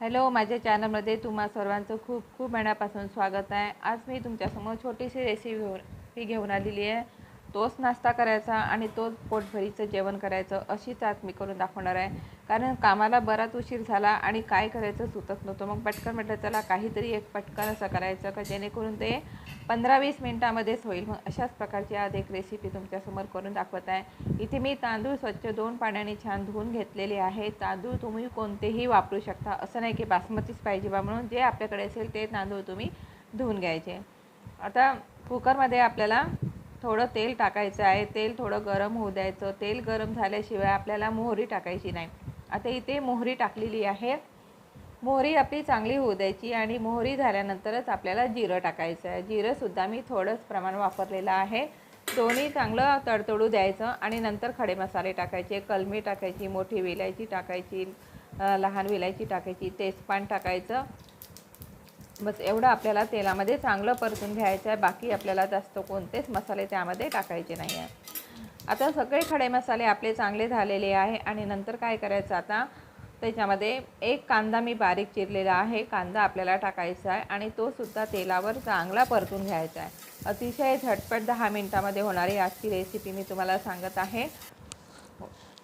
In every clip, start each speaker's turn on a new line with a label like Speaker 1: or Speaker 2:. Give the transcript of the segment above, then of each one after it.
Speaker 1: Hello माझ्या चॅनलमध्ये तुम्हा सर्वांचं खूप खूप मनापासून स्वागत आहे. आज मी तुमच्यासमोर छोटीशी रेसिपी घेऊन घेऊन आलेली आहे. तोच नाश्ता करायचा आणि तोच पोटभरीचं जेवण करायचं अशीच आज मी करून दाखवणार आहे. कारण कामाला बराच उशीर झाला आणि काय करायचं सुचत नव्हतं. मग पटकन म्हटलं चला काहीतरी एक पटकन असं करायचं का जेणेकरून ते पंधरा वीस मिनटामध्येच होईल. मग अशाच प्रकारची आज एक रेसिपी तुमच्यासमोर करून दाखवत आहे. इथे मी तांदूळ स्वच्छ दोन पाण्याने छान धुवून घेतलेले आहे. तांदूळ तुम्ही कोणतेही वापरू शकता. असं नाही की बासमतीच पाहिजे बा म्हणून जे आपल्याकडे असेल ते तांदूळ तुम्ही धुवून घ्यायचे. आता कुकरमध्ये आपल्याला थोडं तेल टाकायचं आहे तेल थोडं गरम होऊ द्यायचं. तेल गरम झाल्याशिवाय आपल्याला मोहरी टाकायची नाही. आता इथे मोहरी टाकलेली आहे. मोहरी आपली चांगली होऊ द्यायची आणि मोहरी झाल्यानंतरच आपल्याला जिरं टाकायचं आहे. जिरंसुद्धा मी थोडंच प्रमाण वापरलेलं आहे. दोन्ही चांगलं तडतडू द्यायचं आणि नंतर खडे मसाले टाकायचे कलमी टाकायची मोठी विलायची टाकायची लहान विलायची टाकायची तेजपान टाकायचं. बस एवढं आपल्याला तेलामध्ये चांगलं परतून घ्यायचं आहे. बाकी आपल्याला जास्त कोणतेच मसाले त्यामध्ये टाकायचे नाही आहे. आता सगळे खडे मसाले आपले चांगले झालेले आहे. आणि नंतर काय करायचं आता? त्याच्यामध्ये एक कांदा मी बारीक चिरलेला आहे. कांदा आपल्याला टाकायचा आहे. आणि तो सुद्धा तेलावर चांगला परतून घ्यायचा आहे. अतिशय झटपट दहा मिनटामध्ये होणारी आजची रेसिपी मी तुम्हाला सांगत आहे.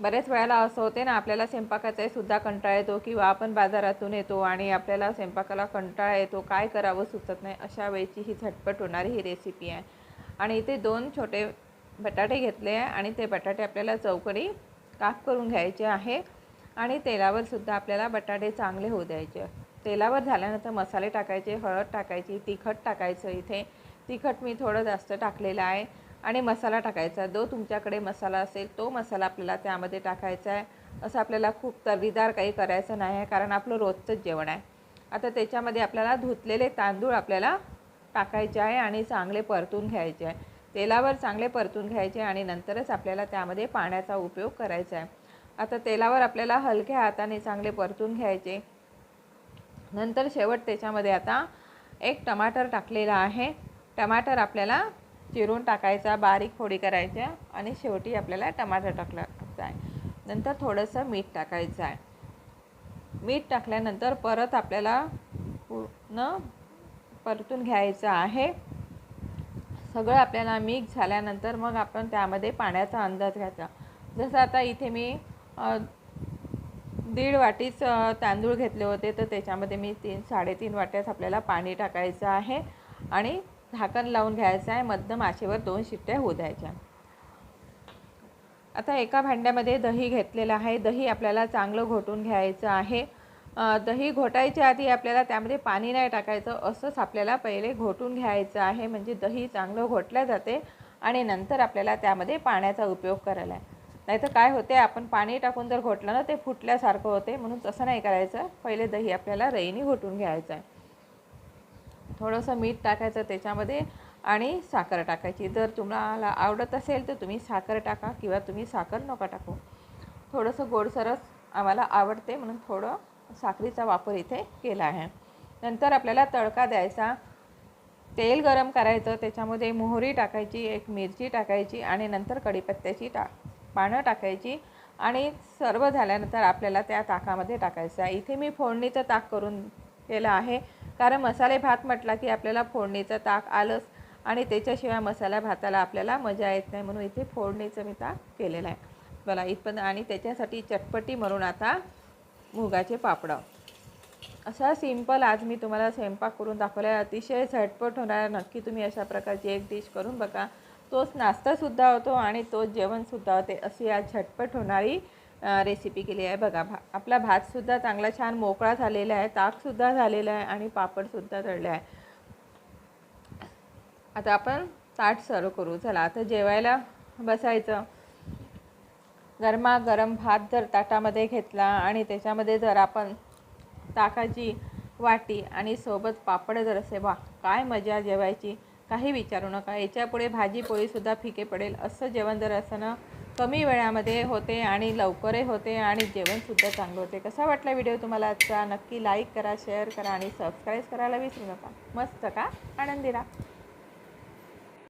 Speaker 1: बऱ्याच वेळेला असं होते ना आपल्याला स्वयंपाकाचाही सुद्धा कंटाळा येतो किंवा आपण बाजारातून येतो आणि आपल्याला स्वयंपाकाला कंटाळा येतो काय करावं सुचत नाही अशा वेळची ही झटपट होणारी ही रेसिपी आहे. आणि इथे दोन छोटे बटाटे घेतले आहे आणि ते बटाटे आपल्याला चौकडी काप करून घ्यायचे आहे आणि तेलावर सुद्धा आपल्याला बटाटे चांगले होऊ द्यायचे. तेलावर झाल्यानंतर मसाले टाकायचे हळद टाकायची तिखट टाकायचं इथे. तिखट मी थोडं जास्त टाकलेलं आहे. आणि मसाला टाकायचा. जो तुमच्याकडे मसाला असेल तो मसाला आपल्याला त्यामध्ये टाकायचा आहे. असं आपल्याला खूप तर्रीदार काही करायचं नाही आहे कारण आपलं रोजचंच जेवण आहे. आता त्याच्यामध्ये आपल्याला धुतलेले तांदूळ आपल्याला टाकायचे आहे आणि चांगले परतून घ्यायचे आहे. तेलावर चांगले परतून घ्यायचे आणि नंतरच आपल्याला त्यामध्ये पाण्याचा उपयोग करायचा आहे. आता तेलावर आपल्याला हलक्या हाताने चांगले परतून घ्यायचे. नंतर शेवट त्याच्यामध्ये आता एक टमाटर टाकलेला आहे. टमाटर आपल्याला चिरून टाकायचा बारीक फोडी करायच्या आणि शेवटी आपल्याला टमाटर टाकला आहे. नंतर थोडंसं मीठ टाकायचं आहे. मीठ टाकल्यानंतर परत आपल्याला पूर्ण परतून घ्यायचं आहे. सगळं आपल्याला मिक्स झाल्यानंतर मग आपण त्यामध्ये पाण्याचा अंदाज घ्यायचा. जसं आता इथे मी दीड वाटीच तांदूळ घेतले होते तर त्याच्यामध्ये मी तीन साडेतीन वाट्यास आपल्याला पाणी टाकायचं आहे. आणि झाकण लावून घ्यायचं आहे. मध्यम आशेवर दोन शिट्ट्या होऊ द्यायच्या. आता एका भांड्यामध्ये दही घेतलेलं आहे. दही आपल्याला चांगलं घोटून घ्यायचं आहे. दही घोटायच्या आधी आपल्याला त्यामध्ये पाणी नाही टाकायचं. असंच आपल्याला पहिले घोटून घ्यायचं आहे. म्हणजे दही चांगलं घोटल्या जाते आणि नंतर आपल्याला त्यामध्ये पाण्याचा उपयोग करायला आहे. नाहीतर काय होते आपण पाणी टाकून जर घोटलं ना ते फुटल्यासारखं होते. म्हणून तसं नाही करायचं. पहिले दही आपल्याला रईनी घोटून घ्यायचं आहे. थोडंसं मीठ टाकायचं त्याच्यामध्ये आणि साखर टाकायची. जर तुम्हाला आवडत असेल तर तुम्ही साखर टाका किंवा तुम्ही साखर नका टाकू. थोडंसं गोडसरस आम्हाला आवडते म्हणून थोडं साखरीचा वापर इथे केला आहे. नंतर आपल्याला तडका द्यायचा. तेल गरम करायचं. त्याच्यामध्ये मोहरी टाकायची एक मिरची टाकायची आणि नंतर कढीपत्त्याची टा पानं टाकायची आणि सर्व झाल्यानंतर आपल्याला त्या ताकामध्ये टाकायचं आहे. इथे मी फोडणीचं ताक करून केलं आहे. कारण मसाले भात म्हटला की आपल्याला फोडणीचं ताक आलंच आणि त्याच्याशिवाय मसाला भाताला आपल्याला मजा येत नाही म्हणून इथे फोडणीचं मी ताक केलेलं आहे. बघा इथपर्यंत आणि त्याच्यासाठी चटपटी म्हणून आता मुगाचे पापडं. असा सिंपल आज मी तुम्हाला स्वयंपाक करून दाखवला अतिशय झटपट होणार नक्की तुम्ही अशा प्रकारची एक डिश करून बघा. तोच नाश्तासुद्धा होतो आणि तोच जेवणसुद्धा होते. अशी आज झटपट होणारी रेसिपी केली आहे. बघा भा आपला भातसुद्धा चांगला छान मोकळा झालेला आहे. ताकसुद्धा झालेला आहे आणि पापडसुद्धा तळले आहे. आता आपण ताट सर्व करू. चला आता जेवायला बसायचं. गरमागरम भात जर ताटामध्ये घेतला आणि त्याच्यामध्ये जर आपण ताकाची वाटी आणि सोबत पापड जर असे वा काय मजा जेवायची. काही विचारू नका. याच्यापुढे भाजी पोळीसुद्धा फिके पडेल. असं जेवण जर असं ना कमी वेळामध्ये होते आणि लवकरही होते आणि जेवणसुद्धा चांगलं होते. कसा वाटला व्हिडिओ तुम्हाला आजचा? नक्की लाईक करा शेअर करा आणि सबस्क्राईब करायला विसरू नका. मस्त का? आनंदी राहा